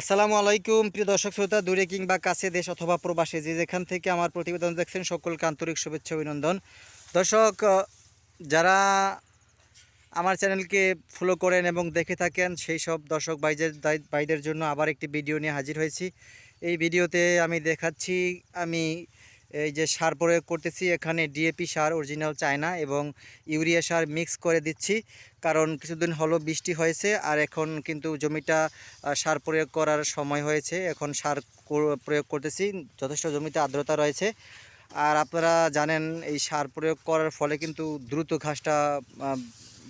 আসসালামু আলাইকুম, প্রিয় দর্শক শ্রোতা, দূরে কিংবা কাছে দেশ অথবা প্রবাসে যে যেখান থেকে আমার প্রতিবেদন দেখছেন, সকলকে আন্তরিক শুভেচ্ছা অভিনন্দন। দর্শক যারা আমার চ্যানেলকে ফলো করেন এবং দেখে থাকেন, সেই সব দর্শক ভাইদের ভাইদের জন্য আবার একটি ভিডিও নিয়ে হাজির হয়েছি। এই ভিডিওতে আমি দেখাচ্ছি, আমি এই যে সার প্রয়োগ করতেছি, এখানে ডিএপি সার অরিজিনাল চায়না এবং ইউরিয়া সার মিক্স করে দিচ্ছি। কারণ কিছুদিন হলো বৃষ্টি হয়েছে আর এখন কিন্তু জমিটা সার প্রয়োগ করার সময় হয়েছে। এখন সার প্রয়োগ করতেছি, যথেষ্ট জমিতে আর্দ্রতা রয়েছে। আর আপনারা জানেন, এই সার প্রয়োগ করার ফলে কিন্তু দ্রুত ঘাসটা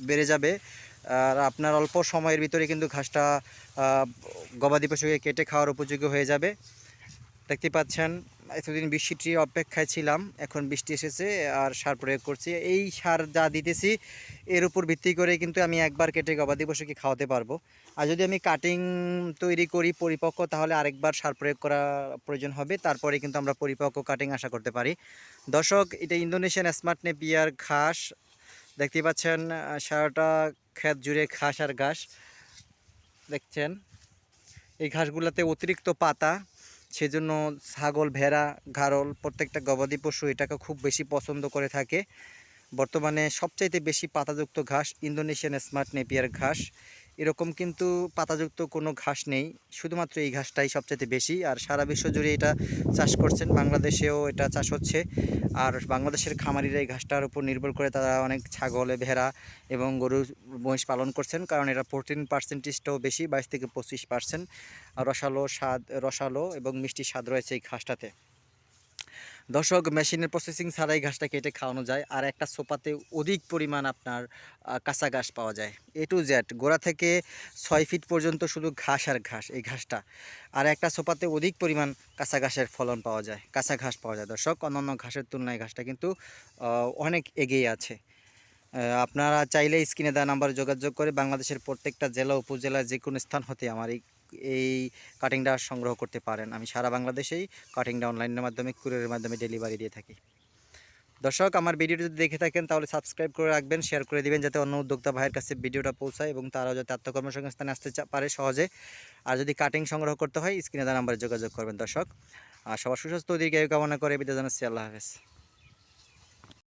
বেড়ে যাবে। আর আপনার অল্প সময়ের ভিতরে কিন্তু ঘাসটা গবাদি পশুকে কেটে খাওয়ার উপযোগী হয়ে যাবে। দেখতে পাচ্ছেন, এতদিন বৃষ্টিটি অপেক্ষায় ছিলাম, এখন বৃষ্টি এসেছে আর সার প্রয়োগ করছি। এই সার যা দিতেছি, এর উপর ভিত্তি করে কিন্তু আমি একবার কেটে গবাদি পশুকে খাওয়াতে পারব। আর যদি আমি কাটিং তৈরি করি পরিপক্ক, তাহলে আরেকবার সার প্রয়োগ করা প্রয়োজন হবে। তারপরে কিন্তু আমরা পরিপক্ক কাটিং আশা করতে পারি। দর্শক, এটা ইন্দোনেশিয়ান স্মার্ট নেপিয়ার ঘাস। দেখতে পাচ্ছেন সারাটা ক্ষেত জুড়ে ঘাস আর ঘাস। দেখছেন? এই ঘাসগুলোতে অতিরিক্ত পাতা সেজন্য ছাগল, ভেড়া ঘাড়ল প্রত্যেকটা গবাদি পশু এটাকে খুব বেশি পছন্দ করে থাকে। বর্তমানে সবচাইতে বেশি পাতাযুক্ত ঘাস ইন্দোনেশিয়ান স্মার্ট নেপিয়ার ঘাস। এরকম কিন্তু পাতাযুক্ত কোনো ঘাস নেই। শুধুমাত্র এই ঘাসটাই সবচেয়ে বেশি। আর সারা বিশ্ব জুড়ে এটা চাষ করছেন। বাংলাদেশেও এটা চাষ হচ্ছে। আর বাংলাদেশের খামারিরা এই ঘাসটার উপর নির্ভর করে তারা অনেক ছাগল, ভেড়া এবং গরু, মহিষ পালন করছেন। কারণ এটা প্রোটিন পার্সেন্টেজটাও বেশি, বাইশ থেকে পঁচিশ পার্সেন্ট। রসালো স্বাদ, রসালো এবং মিষ্টি স্বাদ রয়েছে এই ঘাসটাতে। দর্শক মেশিনের প্রসেসিং ছাড়াই ঘাসটা কেটে খাওয়ানো যায় আর একটা সোপাতে অধিক পরিমাণ আপনার কাঁচা ঘাস পাওয়া যায়। এ টু জেড গোড়া থেকে ছয় ফিট পর্যন্ত শুধু ঘাস আর ঘাস, এই ঘাসটা। আর একটা সোপাতে অধিক পরিমাণ কাঁচা ঘাসের ফলন পাওয়া যায়, কাঁচা ঘাস পাওয়া যায়। দর্শক, অন্যান্য ঘাসের তুলনায় ঘাসটা কিন্তু অনেক এগিয়ে আছে। আপনারা চাইলে স্ক্রিনে দেওয়া নাম্বারে যোগাযোগ করে বাংলাদেশের প্রত্যেকটা জেলা উপজেলা যে কোনো স্থান হতে আমার এই এই কাটিংটা সংগ্রহ করতে পারেন। আমি সারা বাংলাদেশেই কাটিংটা অনলাইনের মাধ্যমে কুরিয়ারের মাধ্যমে ডেলিভারি দিয়ে থাকি। দর্শক, আমার ভিডিওটি যদি দেখে থাকেন, তাহলে সাবস্ক্রাইব করে রাখবেন শেয়ার করে দিবেন, যাতে অন্য উদ্যোক্তা ভাইয়ের কাছে ভিডিওটা পৌঁছায় এবং তারাও যাতে আত্মকর্মসংস্থানে আসতে পারে সহজে। আর যদি কাটিং সংগ্রহ করতে হয় স্ক্রিনে দেওয়া নাম্বারে যোগাযোগ করবেন দর্শক। আর সবার সুস্বাস্থ্য, দীর্ঘায়ু কামনা করে বিদায় জানাচ্ছি। আল্লাহ হাফেজ।